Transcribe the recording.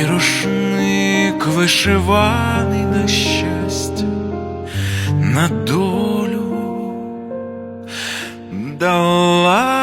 і рушник вишиваний на щастя, на долю дала.